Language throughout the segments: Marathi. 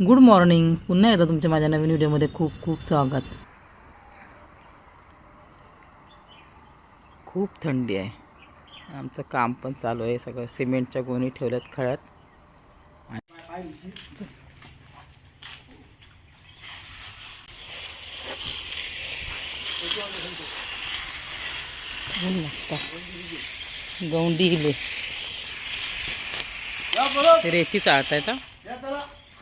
गुड मॉर्निंग पुन्हा एकदा तुमच्या माझ्या नवीन व्हिडिओमध्ये खूप खूप स्वागत. खूप थंडी आहे. आमचं काम पण चालू आहे. सगळं सिमेंटच्या गोणी ठेवल्यात खळ्यात. गौंडी हिले रेती चाळतायत हा?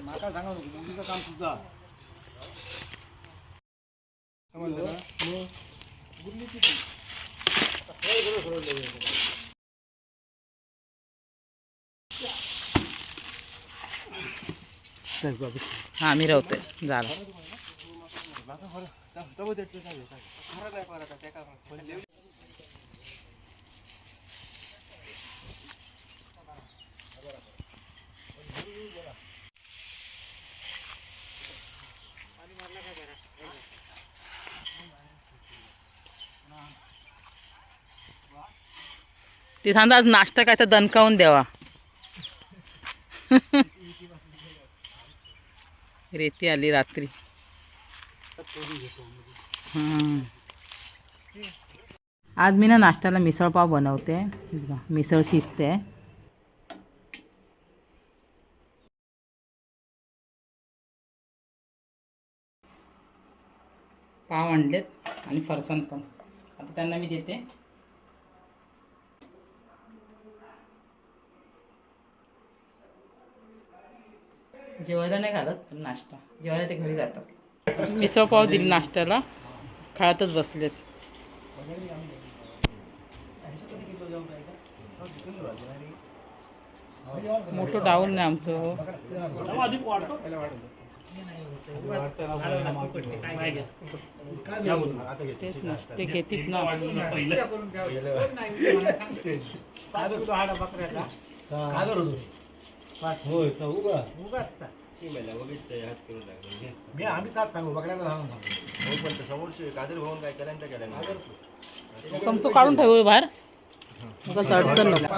माका सांगा नको मुलीचं काम सुद्धा हा मी राहतोय झालं ते सांगा आज नाश्ता काय तर दणकावून द्यावा. रेती आली रात्री. आज मी ना नाश्त्याला मिसळपाव बनवते. मिसळ शिजते. पाव आणलेत आणि फरसाण पण. आता त्यांना मी देते. जेवायला नाही घालत पण नाश्ता. जेवायला ते घरी जातात. मिसळ पाव दिली नाश्त्याला. खाळातच बसलेत. मोठं डाऊन नाही आमचं. तेच नसते घेतीत ना. होय उगा उगा मी आम्ही ताच सांगू सांगून सांगू चमचो काढून ठेवू बाहेर अडचण नको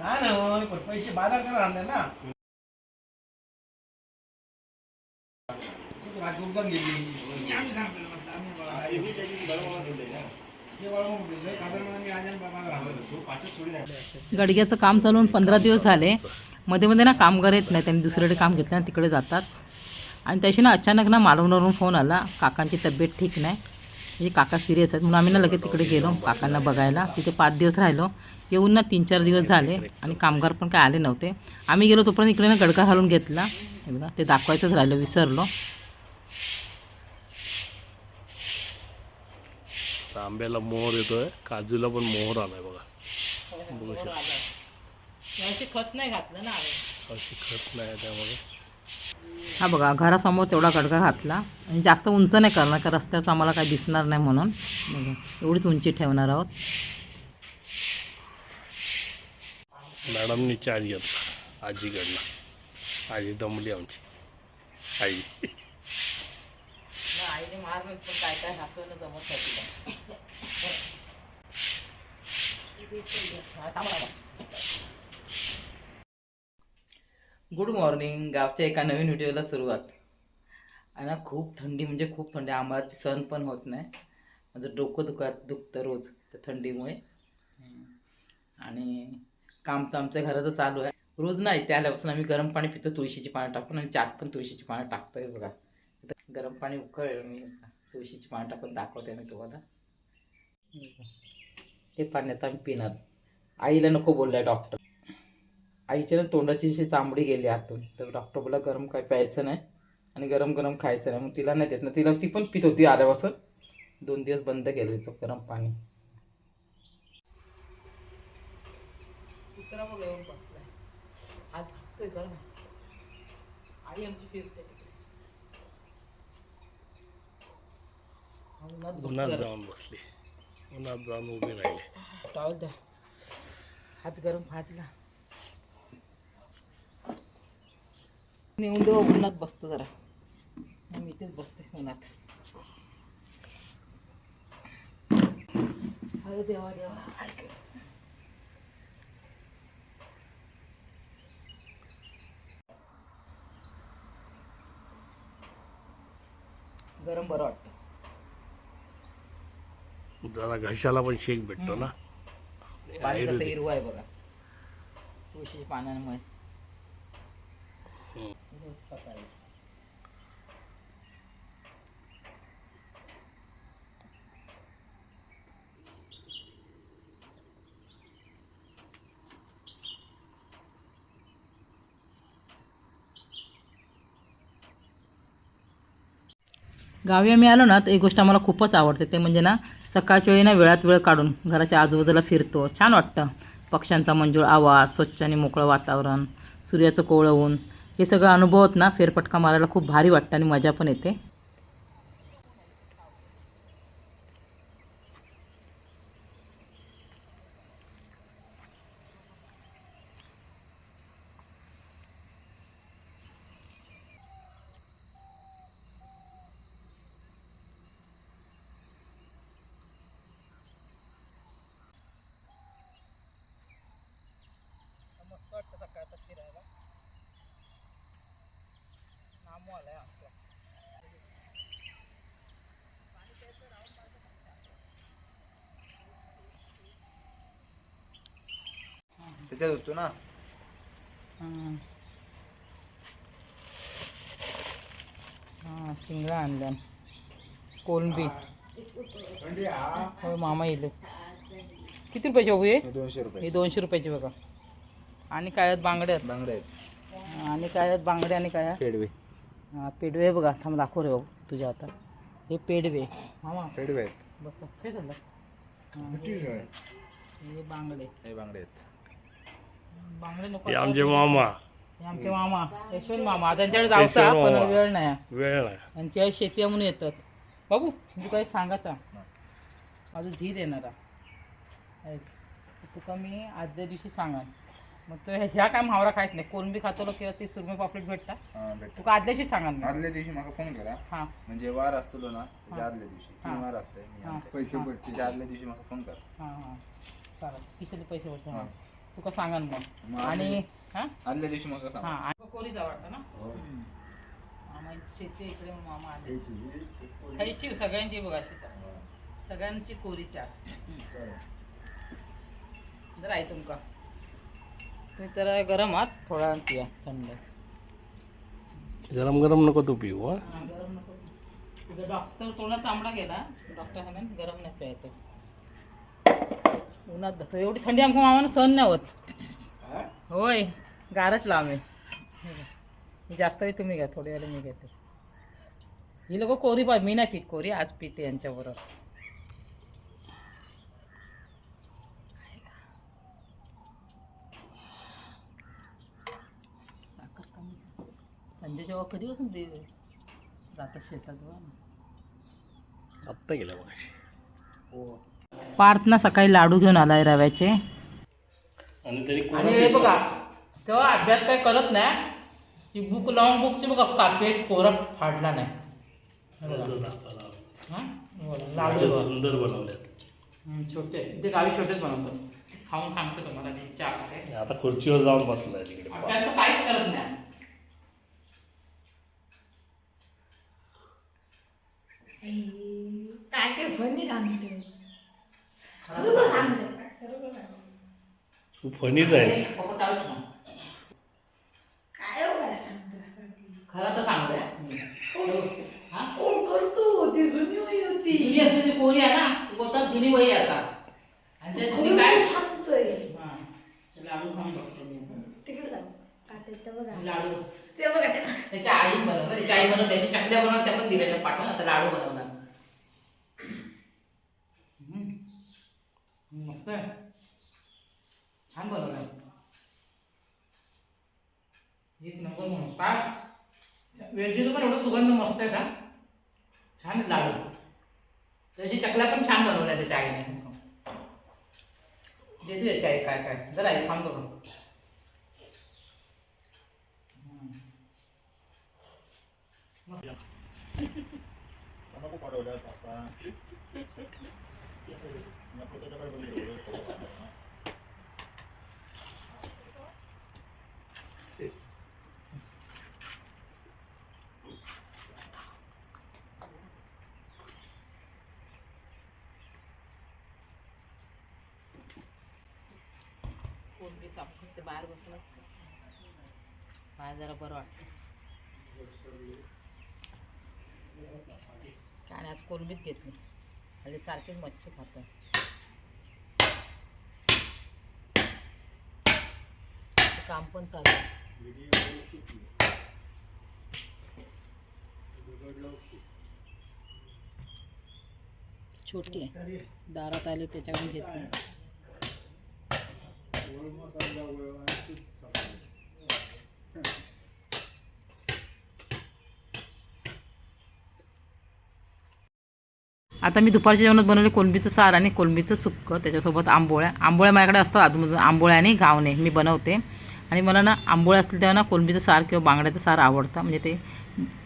हा ना पण पैसे बाजार करा आणले ना तू राजगुरुदान गेली आम्ही सांगतो आम्ही गडग्याचं काम चालून पंधरा दिवस झाले. मध्ये मध्ये ना कामगार येत नाही त्यांनी दुसरीकडे काम घेतलं ना तिकडे जातात. आणि त्याशी ना अचानक ना मालवणावरून फोन आला काकांची तब्येत ठीक नाही. म्हणजे काका सिरियस आहेत म्हणून आम्ही ना लगेच तिकडे गेलो काकांना बघायला. तिथे पाच दिवस राहिलो. येऊन ना तीन चार दिवस झाले आणि कामगार पण काय आले नव्हते. आम्ही गेलो तोपर्यंत इकडे ना गडका घालून घेतला. ते दाखवायचंच राहिलं विसरलो. आता आंब्याला मोहर येतोय. काजूला पण मोहर आलाय बघा. बघू शकता. खत नाही घातलं ना अशी खत नाही आहे त्यामध्ये. हा बघा घरासमोर तेवढा गडका घातला. आणि जास्त उंच नाही करणार का रस्त्याचं आम्हाला काही दिसणार नाही म्हणून. बघा एवढीच उंची ठेवणार आहोत. मॅडमनी चार्ज घेतला. आजीकडनं. आजी दमली आमची. आई. आईने मार काय काय घातलं जमत गुड मॉर्निंग गावच्या एका नवीन व्हिडिओला सुरुवात. आणि खूप थंडी म्हणजे खूप थंडी. आम्हाला सहन पण होत नाही. माझं डोकं दुखत दुखतं रोज त्या थंडीमुळे. आणि काम तर आमच्या घराचं चालू आहे. रोज नाही त्या आल्यापासून आम्ही गरम पाणी पितो तुळशीची पानं टाकून. आणि चाट पण तुळशीची पानं टाकतोय बघा. गरम पाणी उकळलं मी तुळशीची पानं टाकून दाखवते मी तुम्हाला. हे पाणी आता आम्ही पिणार. आईला नको बोललाय डॉक्टर आईच्या ना तोंडाची अशी चांबडी गेली आतून. तर डॉक्टर बोला गरम काय प्यायचं नाही आणि गरम गरम खायचं नाही. मग तिला नाही देत ना. तिला ती पण पित होती आल्यापासून. दोन दिवस बंद केलं तिचं गरम पाणी. कुत्रा बघ येऊन बसलाय. आज हसतोय कर ना आई आमची फिरते तिकडे. जाऊन बसली. उन्हात जाऊन उभे राहिले. टॉवेल द्या. हात गरम फाटला नेऊन देऊ उन्हात बसतो जरा. मी इथेच बसते उन्हात. अरे देवा देवा. ऐक गरम बरं वाटतं. जरा घशाला पण शेक भेटतो ना. पाणी कसं. हिरवं आहे बघा. तुळशीच्या पानांमुळे. गावी आम्ही आलो ना तर एक गोष्ट आम्हाला खूपच आवडते. ते म्हणजे ना सकाळच्या वेळी ना वेळात वेळ काढून घराच्या आजूबाजूला फिरतो. छान वाटतं. पक्ष्यांचा मंजूळ आवाज स्वच्छ आणि मोकळं वातावरण सूर्याचं कोवळं ऊन हे सगळं अनुभवत ना फेरफटका मारायला खूप भारी वाटतं आणि मजा पण येते. त्याच्यात होतो ना. हां हां चिंगळा आणल्या कोलंबी. हो मामा येईल किती रुपयाचे बाबू हे? दोनशे रुपये. हे दोनशे रुपयाचे बघा. आणि काय आहेत बांगडे आहेत. बांगडे आहेत आणि काय आहेत बांगडे आणि काय आहे? पेडवे. हा पेडवे बघा. थांब दाखव रे बाबू तुझ्या आता हे पेडवे. मामा. पेडवे आहेत. बस काय झालं? हा, हे बांगडे. हे बांगडे आहेत. बांगडे हे आमचे मामा. आमचे मामा. यशवंत मामा. त्यांच्याकडे यशवंत पण मामा. वेळ नाही. वेळ नाही. यांची आई शेती आहे म्हणून येतात. बाबू तू काही सांगायचा माझं झीर येणारा ऐक, तुका मी आदल्या दिवशी सांगा. मग तो ह्या- ह्या काय म्हावरा खायत नाही. कोलंबी खातो किंवा ते सुरमे पापलेट भेटता. हा, भेटतो. तुका आदल्या दिवशी सांगा आदल्या दिवशी मला फोन करा. हा. म्हणजे वार असतो ना त्याच्या आदल्या दिवशी. तीन हा. वार असते हा. पैसे. भेटते त्याच्या आदल्या दिवशी मला फोन करा. हा हा. चालेल. खिशातले पैसे भरतो. हा. तुका सांगा मग. मग आणि हा? आदल्या दिवशी हा सांगा. आणि कोरीच आवडतं ना? मामा शेती इकडे मग मामा आले. खायची सगळ्यांची बघा शेतात सगळ्यांची कोरी चार जर आहे तुमका. तुम्ही तर गरम आहात थोडा पिया थंड. गरम गरम नको तू पिऊ हा. हा, गरम नको. तुझा डॉक्टर तोंडात चांबडा गेला. डॉक्टर गरम नाही प्यायचं. उन्हात बसतो. एवढी थंडी आमच्या मामानं सहन नाही होत. होय गारच लाव मी जास्त वेळ तुम्ही घ्या थोडी वेळ मी घेते. ही लोक कोरी पाहिजे मी नाही पित कोरी आज पिते यांच्याबरोबर. संजय जेव्हा कधीपासून ते जातात शेतात. आत्ता गेल्या मग पार्थ ना सकाळी लाडू घेऊन आलाय रव्याचे. आणि तरी आणि हे बघा तेव्हा अभ्यास काय करत नाही ही बुक लॉंग बुकची बघा कापेज कोरा फाडला नाही. लाडू. सुंदर छोटे. ते गावी छोटेच बनवतो खाऊन सांगतो तुम्हाला मी चहा खाते. आता खुर्चीवर जाऊन बसलाय तिकडे. अभ्यास तर काहीच करत नाही. काय ते फनी सांगते. तू फनीच आहेस. पप्पा चालू ठेवा. काय हो काय सांगतेस खरं तर सांगतोय हा? कोण करतो? ती जुनी वही होती. जुनी असली तरी कोरी आहे ना ती बोलतात जुनी वही असा. आणि त्या जुनी काय? तू सांगतोय. हा. ते लाडू खाऊन बघते मी तिकडे जाऊ काटेचं बघा. लाडू. ते बघा. ते त्याच्या आई बनवलं त्याच्या आई बनवत त्याची चकल्या बनवत त्या पण दिलेल्या पाठवून आता लाडू बनवणार. मस्त छान बनवलं एक नंबर म्हणून. पाक. वेलचीचं पण एवढं सुगंध मस्त आहे का छान लागलं तशी चकल्या पण छान बनवल्या त्याच्या आईने. देते त्याच्या आई काय काय. जरा आई थांब बघ. मस्त. कोणबी साफ फक्त बाहेर बसून मला जरा बरं वाटतं. काय नाही, आज कोलंबीच घेतली. हल्ली सारखीच मच्छी खातो काम पण चालू छोटी आहे. दारात आले त्याच्याकडून घेतली आता मी दुपारच्या जेवणात बनवले कोलंबीचं सार आणि कोलंबीचं सुक्क त्याच्यासोबत आंबोळ्या. आंबोळ्या माझ्याकडे असतात अधूनमधून आंबोळ्या आणि गावणे मी बनवते. आणि मला ना आंबोळ्या असतील तेव्हा ना कोलंबीचं सार किंवा बांगड्याचं सार आवडतं. म्हणजे ते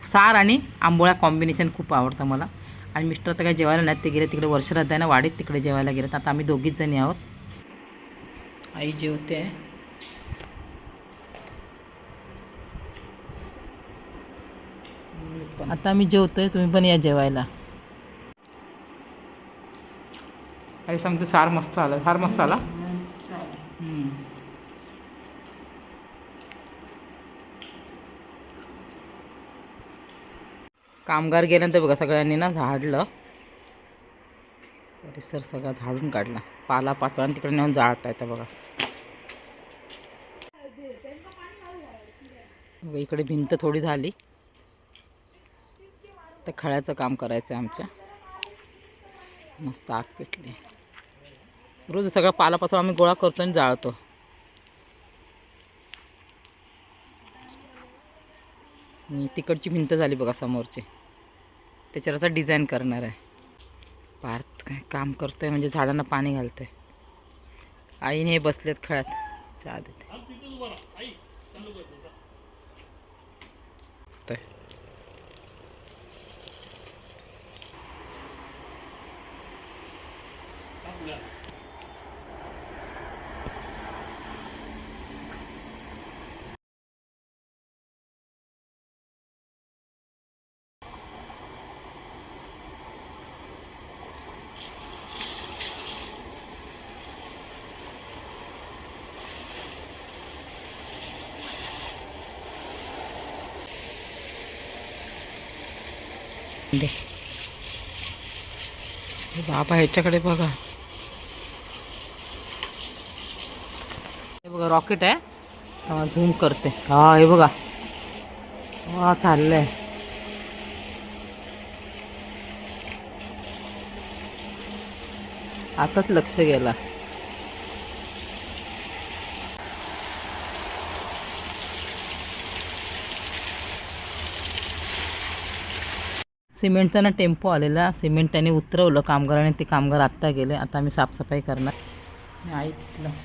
सार आणि आंबोळ्या कॉम्बिनेशन खूप आवडतं मला. आणि मिस्टर तर काही जेवायला नाहीत ते गेले तिकडे वर्षरात आहे ना वाडीत तिकडे जेवायला गेलेत. आता आम्ही दोघीच जणी आहोत. आई जेवते. आता मी जेवतोय तुम्ही पण या जेवायला. आई सांगतो सार मस्त आला सार मस्त आला कामगार गेल्यानंतर बघा सगळ्यांनी ना झाडलं. परिसर सगळा झाडून काढला. पाला पाचवा आणि तिकडे नेऊन जाळत आहे बघा. बघा, इकडे भिंत थोडी झाली. तर खळ्याचं काम करायचं आहे आमच्या. मस्त आग पेटली. रोज सगळा पालापाचोळा आम्ही गोळा करतो आणि जाळतो. आणि तिकडची भिंत झाली बघा समोरची. त्याच्यावर आता डिझाईन करणार आहे. पार्थ काय काम करतोय म्हणजे झाडांना पाणी घालतोय. आईने हे बसलेत खळ्यात. चहा देते. दे बाबा ह्याच्याकडे बघा. हे बघा रॉकेट आहे. झूम करते. हा हे बघा. वा चाललंय. आताच लक्ष गेला. सिमेंटचा ना टेम्पो आलेला. सिमेंट त्याने उतरवलं कामगाराने ते कामगार आत्ता गेले. आता आम्ही साफसफाई करणार. आई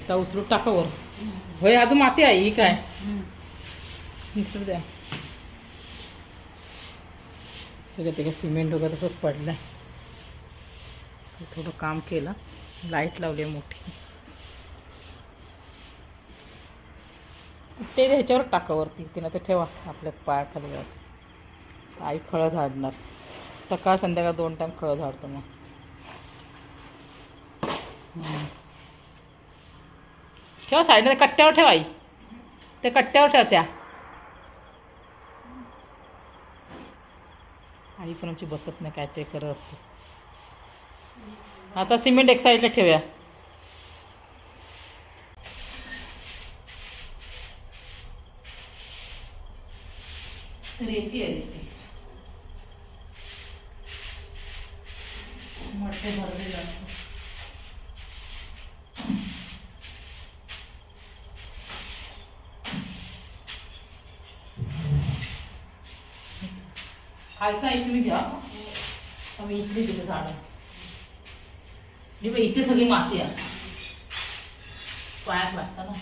त्या उचलून टाकावर होय अजून माती आहे ही काय? द्या. सगळं ते काय सिमेंट वगैरे तसंच पडलं थोडं काम केलं. लाइट लावली आहे मोठी. ते ह्याच्यावर टाकावरती तिनं ते ठेवा. आपल्या पायाखाली आई खळं झाडणार. सकाळ संध्याकाळ दोन टाईम खळं झाडतो मग. ठेवा साईडला कट्ट्यावर ठेवा आई. ते कट्ट्यावर ठेव त्या. आई पण आमची बसत नाही काय ते करत असते. आता सिमेंट एक साईडला ठेवूया. रेती आहे रेती मोठे भरलेलं असतं खालचा इकडे घ्या आम्ही इथली तिथे झाड इथे सगळी माती आहे. पायात लागतं ना.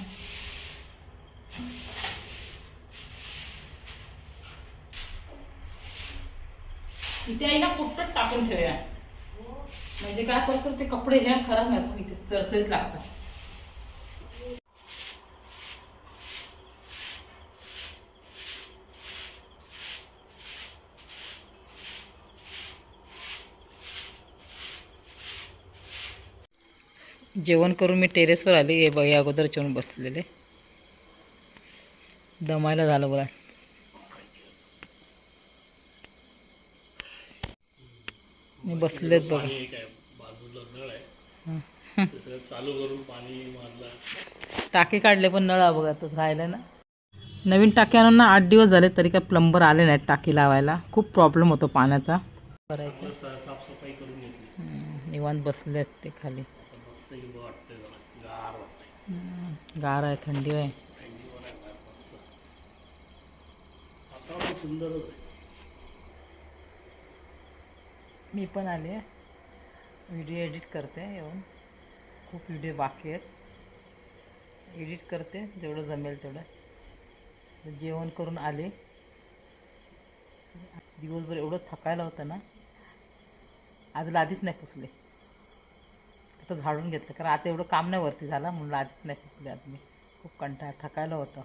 इथे आहे ना कुठं टाकून ठेवूया. म्हणजे काय करतो ते कपडे ह्या खराब नाही इथे चरचरीत लागतात. जेवण करून मी टेरेसवर आले हे बघ अगोदर जेवण बसलेले. दमायला झालं बघा. मी बसलेत बघा. ते टाके काढले पण नळ बघा तसं राहिलं ना. नवीन टाके आणून ना आठ दिवस झाले तरी काय प्लंबर आले नाहीत टाकी लावायला. खूप प्रॉब्लेम होतो पाण्याचा. निवांत बसले असते खाली. मस्त हिरवं वाटतंय जरा गार वाटतंय गार आहे थंडी आहे थंडीवर आहे बाहेर मस्त वातावरण सुंदरच आहे मी पण आले व्हिडिओ एडिट करते येऊन खूप व्हिडिओ बाकी आहेत एडिट करते जेवढं जमेल तेवढं जेवण करून आले दिवसभर एवढं थकायला होतं ना आज लादीच नाही पुसले आता झाडून घेतलं. कारण आता एवढं काम नाही वरती झालं. म्हणून आधीच नाही पुसले आज मी. खूप कंटाळ थकायला होतं.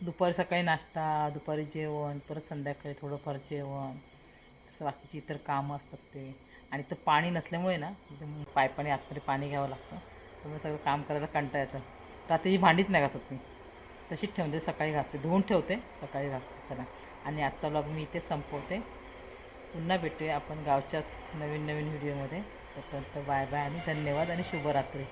दुपारी सकाळी नाश्ता दुपारी जेवण परत संध्याकाळी थोडंफार जेवण. तसं बाकीची इतर कामं असतात ते. आणि तर पाणी नसल्यामुळे ना एकदम पायपाने आतमध्ये पाणी घ्यावं लागतं. त्यामुळे सगळं काम करायला कंटाळ येतं. रात्रीची भांडीच नाही घासत मी. तशीच ठेवते सकाळी घासते. धुवून ठेवते सकाळी घासते त्याला. आणि आजचा ब्लॉग मी इथे संपवते. पुन्हा भेटूया आपण गावच्याच नवीन नवीन व्हिडिओमध्ये तोपर्यंत बाय बाय आणि धन्यवाद आणि शुभरात्री.